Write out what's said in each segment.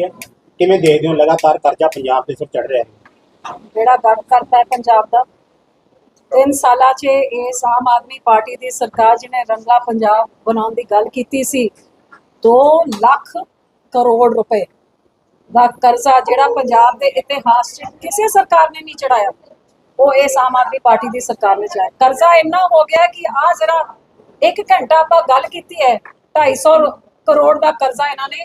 ਕਿ- ਕਿਵੇਂ ਦੇਖਦੇ ਹੋ? ਲਗਾਤਾਰ ਕਰਜ਼ਾ ਪੰਜਾਬ ਦੇ ਸਿਰ ਚੜ ਰਿਹਾ ਹੈ। ਜਿਹੜਾ ਗੜ ਕਰਤਾ ਹੈ ਪੰਜਾਬ ਦਾ। ਤਿੰਨ ਸਾਲਾਂ 'ਚ ਇਸ ਆਮ ਆਦਮੀ ਪਾਰਟੀ ਦੀ ਸਰਕਾਰ ਜਿਹਨੇ ਰੰਗਲਾ ਪੰਜਾਬ ਬਣਾਉਣ ਦੀ ਗੱਲ ਕੀਤੀ ਸੀ 2 ਲੱਖ ਕਰੋੜ ਰੁਪਏ ਦਾ ਕਰਜ਼ਾ ਜਿਹੜਾ ਪੰਜਾਬ ਦੇ ਇਤਿਹਾਸ 'ਚ ਕਿਸੇ ਸਰਕਾਰ ਨੇ ਨਹੀਂ ਚੜਾਇਆ ਉਹ ਇਸ ਆਮ ਆਦਮੀ ਪਾਰਟੀ ਦੀ ਸਰਕਾਰ ਨੇ ਚੜਾਇਆ ਕਰਜ਼ਾ ਇੰਨਾ ਹੋ ਗਿਆ ਕਿ ਆ ਜਰਾ ਇੱਕ ਘੰਟਾ ਆਪਾਂ ਗੱਲ ਕੀਤੀ ਹੈ 250 ਕਰੋੜ ਦਾ ਕਰਜ਼ਾ ਇਹਨਾਂ ਨੇ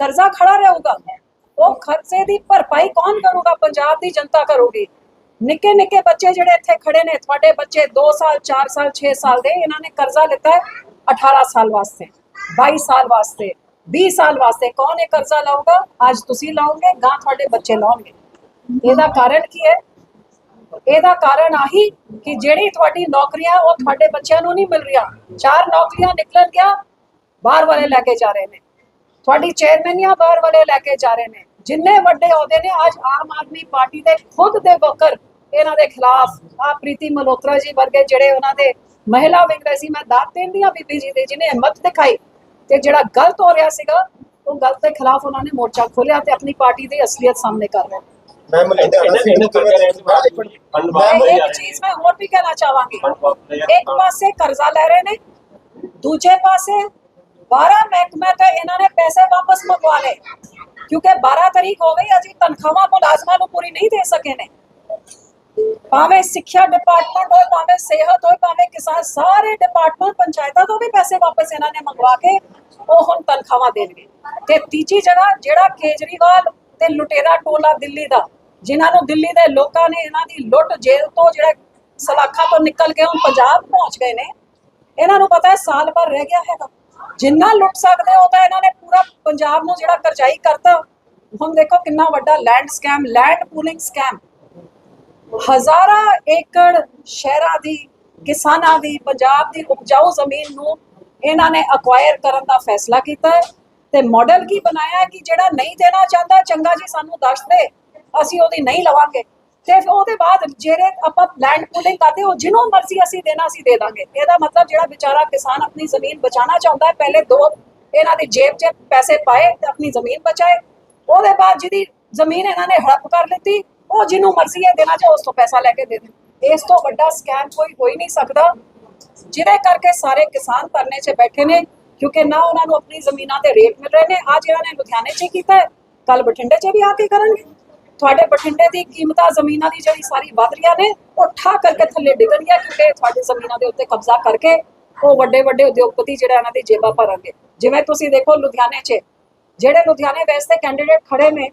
ਕਰਜ਼ਾ ਖੜਾ ਰਹੂਗਾ ਉਹ ਖਰਚੇ ਦੀ ਭਰਪਾਈ ਕੌਣ ਕਰੂਗਾ ਪੰਜਾਬ ਦੀ ਜਨਤਾ ਕਰੂਗੀ ਨਿੱਕੇ ਨਿੱਕੇ ਬੱਚੇ ਜਿਹੜੇ ਇੱਥੇ ਖੜੇ ਨੇ ਤੁਹਾਡੇ ਬੱਚੇ 2 ਸਾਲ 4 ਸਾਲ 6 ਸਾਲ ਦੇ ਇਹਨਾਂ ਨੇ ਕਰਜ਼ਾ ਲਿੱਤਾ ਹੈ 18 ਸਾਲ ਵਾਸਤੇ 22 ਸਾਲ ਵਾਸਤੇ 20 ਸਾਲ ਵਾਸਤੇ ਕੌਣ ਇਹ ਕਰਜ਼ਾ ਲਾਊਗਾ ਅੱਜ ਤੁਸੀਂ ਲਾਓਗੇ ਗਾਂ ਤੁਹਾਡੇ ਬੱਚੇ ਲਾਉਣਗੇ ਇਹਦਾ ਕਾਰਨ ਕੀ ਹੈ ਇਹਦਾ ਕਾਰਨ ਆਹੀ ਕਿ ਜਿਹੜੀ ਤੁਹਾਡੀ ਨੌਕਰੀਆਂ ਉਹ ਤੁਹਾਡੇ ਬੱਚਿਆਂ ਨੂੰ ਨਹੀਂ ਮਿਲ ਰਹੀਆਂ ਚਾਰ ਨੌਕਰੀਆਂ ਨਿਕਲਣ ਗਿਆ ਬਾਹਰ ਵਾਲੇ ਲੈ ਕੇ ਜਾ ਰਹੇ ਨੇ ਤੁਹਾਡੀ ਚੇਅਰਮੈਨੀਆਂ ਬਾਹਰ ਵਾਲੇ ਲੈ ਕੇ ਜਾ ਰਹੇ ਨੇ। ਜਿੰਨੇ ਵੱਡੇ ਅਹੁਦੇ ਨੇ ਅੱਜ ਆਮ ਆਦਮੀ ਪਾਰਟੀ ਦੇ ਖੁਦ ਦੇ ਵਕਰ ਇਹਨਾਂ ਦੇ ਖਿਲਾਫ ਆ ਪ੍ਰੀਤੀ ਮਲਹੋਤਰਾ ਜੀ ਵਰਗੇ ਜਿਹੜੇ ਉਹਨਾਂ ਦੇ ਮਹਿਲਾ ਵਿੰਗ ਸੀ ਮੈਂ ਦਾਤ ਦੀਆਂ ਬੀਬੀ ਜੀ ਦੇ ਜਿਹਨੇ ਹਿੰਮਤ ਦਿਖਾਈ ਤੇ ਜਿਹੜਾ ਗਲਤ ਹੋ ਰਿਹਾ ਸੀਗਾ ਉਹ ਗਲਤ ਦੇ ਖਿਲਾਫ ਉਹਨਾਂ ਨੇ ਮੋਰਚਾ ਖੋਲਿਆ ਤੇ ਆਪਣੀ ਪਾਰਟੀ ਦੀ ਅਸਲੀਅਤ ਸਾਹਮਣੇ ਕਰ ਰਹੇ ਮੈਂ ਮੈਂ ਇੱਕ ਚੀਜ਼ ਮੈਂ ਹੋਰ ਵੀ ਕਹਿਣਾ ਚਾਹਾਂਗੀ। ਇੱਕ ਪਾਸੇ ਕਰਜ਼ਾ ਲੈ ਰਹੇ ਨੇ ਦੂਜੇ ਪਾਸੇ 12 ਮਹਿਕਮੇ ਤੇ ਇਹਨਾਂ ਨੇ ਪੈਸੇ ਵਾਪਸ ਮੰਗਵਾ ਲਏ। ਕਿਉਂਕਿ 12 ਤਰੀਕ ਹੋ ਗਈ ਅਜੀ ਤਨਖਾਹਾਂ ਮੁਲਾਜ਼ਮਾਂ ਨੂੰ ਪੂਰੀ ਨਹੀਂ ਦੇ ਸਕੇ ਨੇ। ਭਾਵੇਂ ਸਿੱਖਿਆ ਡਿਪਾਰਟਮੈਂਟ ਹੋਏ, ਭਾਵੇਂ ਸਿਹਤ ਹੋਏ, ਭਾਵੇਂ ਕਿਸਾਨ, ਸਾਰੇ ਡਿਪਾਰਟਮੈਂਟ ਪੰਚਾਇਤਾਂ ਤੋਂ ਵੀ ਪੈਸੇ ਵਾਪਸ ਇਹਨਾਂ ਨੇ ਮੰਗਵਾ ਕੇ ਉਹ ਹੁਣ ਤਨਖਾਹਾਂ ਦੇਣਗੇ। ਤੇ ਤੀਜੀ ਜਗ੍ਹਾ, ਜਿਹੜਾ ਕੇਜਰੀਵਾਲ ਤੇ ਲੁਟੇਰਾ ਟੋਲਾ ਦਿੱਲੀ ਦਾ, ਜਿਨ੍ਹਾਂ ਨੂੰ ਦਿੱਲੀ ਦੇ ਲੋਕਾਂ ਨੇ ਇਹਨਾਂ ਦੀ ਲੁੱਟ ਜੇਲ੍ਹ ਤੋਂ ਜਿਹੜਾ ਸਲਾਖਾਂ ਤੋਂ ਨਿਕਲ ਕੇ ਹੁਣ ਪੰਜਾਬ ਪਹੁੰਚ ਗਏ ਨੇ, ਇਹਨਾਂ ਨੂੰ ਪਤਾ ਹੈ ਸਾਲ ਭਰ ਰਹਿ ਗਿਆ ਹੈਗਾ। ਜਿੰਨਾ ਲੁੱਟ ਸਕਦੇ ਹੋ ਤਾਂ ਇਹਨਾਂ ਨੇ ਪੂਰਾ ਪੰਜਾਬ ਨੂੰ ਜਿਹੜਾ ਕਰਜ਼ਾਈ ਕਰਤਾ। ਹੁਣ ਦੇਖੋ ਕਿੰਨਾ ਵੱਡਾ land scam land pooling scam ਹਜ਼ਾਰਾਂ ਏਕੜ ਸ਼ਹਿਰਾਂ ਦੀ, ਕਿਸਾਨਾਂ ਦੀ, ਪੰਜਾਬ ਦੀ ਉਪਜਾਊ ਜ਼ਮੀਨ ਨੂੰ ਇਹਨਾਂ ਨੇ ਅਕਵਾਇਰ ਕਰਨ ਦਾ ਫੈਸਲਾ ਕੀਤਾ ਹੈ। ਤੇ ਮਾਡਲ ਕੀ ਬਣਾਇਆ ਕਿ ਜਿਹੜਾ ਨਹੀਂ ਦੇਣਾ ਚਾਹੁੰਦਾ, ਚੰਗਾ ਜੀ ਸਾਨੂੰ ਦੱਸ ਦੇ, ਅਸੀਂ ਉਹਦੀ ਨਹੀਂ ਲਵਾਂਗੇ। ਤੇ ਉਹਦੇ ਬਾਅਦ ਜਿਹੜੇ ਆਪਾਂ ਲੈਂਡ ਪੂਲਿੰਗ ਕਰਦੇ ਹੋ ਜਿਹਨੂੰ ਮਰਜ਼ੀ ਅਸੀਂ ਦੇਣਾ, ਅਸੀਂ ਦੇ ਦਾਂਗੇ। ਇਹਦਾ ਮਤਲਬ ਜਿਹੜਾ ਵਿਚਾਰਾ ਕਿਸਾਨ ਆਪਣੀ ਜ਼ਮੀਨ ਬਚਾਉਣਾ ਚਾਹੁੰਦਾ ਹੈ, ਪਹਿਲੇ ਦੋ ਇਹਨਾਂ ਦੀ ਜੇਬ 'ਚ ਪੈਸੇ ਪਾਏ ਤੇ ਆਪਣੀ ਜ਼ਮੀਨ ਬਚਾਏ। ਉਹਦੇ ਬਾਅਦ ਜਿਹਦੀ ਜ਼ਮੀਨ ਇਹਨਾਂ ਨੇ ਹੜਪ ਕਰ ਲਿੱਤੀ, ਉਹ ਜਿਹਨੂੰ ਮਰਜ਼ੀ ਹੈ ਦੇਣਾ ਚਾਹੇ ਉਸ ਤੋਂ ਪੈਸਾ ਲੈ ਕੇ ਦੇ ਦੇ ਇਸ ਤੋਂ ਵੱਡਾ ਸਕੈਮ ਕੋਈ ਹੋ ਹੀ ਨਹੀਂ ਸਕਦਾ, ਜਿਹਦੇ ਕਰਕੇ ਸਾਰੇ ਕਿਸਾਨ ਧਰਨੇ 'ਚ ਬੈਠੇ ਨੇ, ਕਿਉਂਕਿ ਨਾ ਉਹਨਾਂ ਨੂੰ ਆਪਣੀ ਜ਼ਮੀਨਾਂ ਦੇ ਰੇਟ ਮਿਲ ਰਹੇ ਨੇ। ਅੱਜ ਇਹਨਾਂ ਨੇ ਲੁਧਿਆਣੇ 'ਚ ਹੀ ਕੀਤਾ ਕੱਲ ਬਠਿੰਡੇ 'ਚ ਵੀ ਆ ਕੇ ਕਰਨਗੇ। ਤੁਹਾਡੇ ਬਠਿੰਡੇ ਦੀ ਕੀਮਤਾਂ ਜ਼ਮੀਨਾਂ ਦੀ ਜਿਹੜੀ ਸਾਰੀ ਵਧ ਰਹੀਆਂ ਨੇ, ਉਹ ਠਾ ਕਰਕੇ ਥੱਲੇ ਡਿੱਗਣਗੀਆਂ ਕਿਉਂਕਿ ਤੁਹਾਡੀ ਜ਼ਮੀਨਾਂ ਦੇ ਉੱਤੇ ਕਬਜ਼ਾ ਕਰਕੇ ਉਹ ਵੱਡੇ ਵੱਡੇ ਉਦਯੋਗਪਤੀ ਜਿਹੜਾ ਇਹਨਾਂ ਦੀ ਜੇਬਾਂ ਭਰਨਗੇ। ਜਿਵੇਂ ਤੁਸੀਂ ਦੇਖੋ ਲੁਧਿਆਣੇ 'ਚ, ਜਿਹੜੇ ਲੁਧਿਆਣੇ ਵੈਸੇ ਕੈਂਡੀਡੇਟ ਖੜੇ ਨੇ,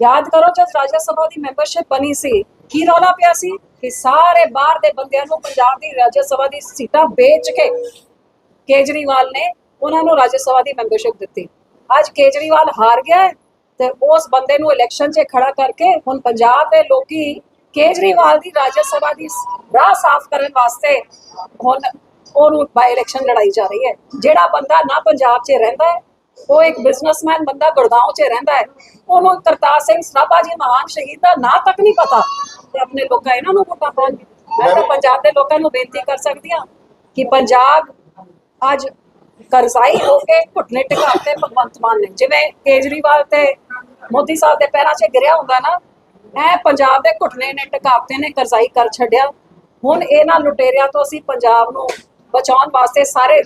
ਯਾਦ ਕਰੋ ਜਦ ਰਾਜ ਸਭਾ ਦੀ ਮੈਂਬਰਸ਼ਿਪ ਬਣੀ ਸੀ, ਕੀ ਰੌਲਾ ਪਿਆ ਸੀ? ਕਿ ਸਾਰੇ ਬਾਹਰ ਦੇ ਬੰਦਿਆਂ ਨੂੰ ਪੰਜਾਬ ਦੀ ਰਾਜ ਸਭਾ ਦੀ ਸੀਟਾਂ ਵੇਚ ਕੇ ਕੇਜਰੀਵਾਲ ਨੇ ਉਹਨਾਂ ਨੂੰ ਰਾਜ ਸਭਾ ਦੀ ਮੈਂਬਰਸ਼ਿਪ ਦਿੱਤੀ। ਅੱਜ ਕੇਜਰੀਵਾਲ ਹਾਰ ਗਿਆ ਹੈ ਤੇ ਉਸ ਬੰਦੇ ਨੂੰ ਇਲੈਕਸ਼ਨ 'ਚ ਖੜਾ ਕਰਕੇ ਹੁਣ ਪੰਜਾਬ ਦੇ ਲੋਕੀ ਕੇਜਰੀਵਾਲ ਦੀ ਰਾਜ ਸਭਾ ਦੀ ਰਾਹ ਸਾਫ਼ ਕਰਨ ਵਾਸਤੇ ਹੁਣ ਉਹਨੂੰ ਬਾਈ ਇਲੈਕਸ਼ਨ ਲੜਾਈ ਜਾ ਰਹੀ ਹੈ। ਜਿਹੜਾ ਬੰਦਾ ਨਾ ਪੰਜਾਬ 'ਚ ਰਹਿੰਦਾ ਹੈ ਉਹ ਇੱਕ ਬਿਜ਼ਨਸਮੈਨ ਬੰਦਾ ਗੁੜਗਾਉਂ 'ਚ ਰਹਿੰਦਾ ਹੈ। ਉਹਨੂੰ ਕਰਤਾਰ ਸਿੰਘ ਸਰਾਭਾ ਜੀ ਮਹਾਨ ਸ਼ਹੀਦ ਦਾ ਨਾਂ ਤੱਕ ਨਹੀਂ ਪਤਾ ਤੇ ਆਪਣੇ ਲੋਕਾਂ ਇਹਨਾਂ ਨੂੰ ਵੋਟਾਂ ਪਾਉਣਗੇ ਮੈਂ ਤਾਂ ਪੰਜਾਬ ਦੇ ਲੋਕਾਂ ਨੂੰ ਬੇਨਤੀ ਕਰ ਸਕਦੀ ਹਾਂ ਕਿ ਪੰਜਾਬ ਅੱਜ ਕਰਜ਼ਾਈ ਹੋ ਕੇ ਘੁਟਨੇ ਟਿਕਾਤੇ ਭਗਵੰਤ ਮਾਨ ਨੇ। ਜਿਵੇਂ ਕੇਜਰੀਵਾਲ ਤੇ ਮੋਦੀ ਸਾਹਿਬ ਦੇ ਪੈਰਾਂ 'ਚ ਗਿਰਿਆ ਹੁੰਦਾ ਨਾ, ਐ ਪੰਜਾਬ ਦੇ ਘੁਟਨੇ ਨੇ ਟਿਕਾਤੇ ਨੇ ਕਰਜ਼ਾਈ ਕਰ ਛੱਡਿਆ। ਹੁਣ ਇਹਨਾਂ ਲੁਟੇਰਿਆਂ ਤੋਂ ਅਸੀਂ ਪੰਜਾਬ ਨੂੰ ਬਚਾਉਣ ਵਾਸਤੇ ਸਾਰੇ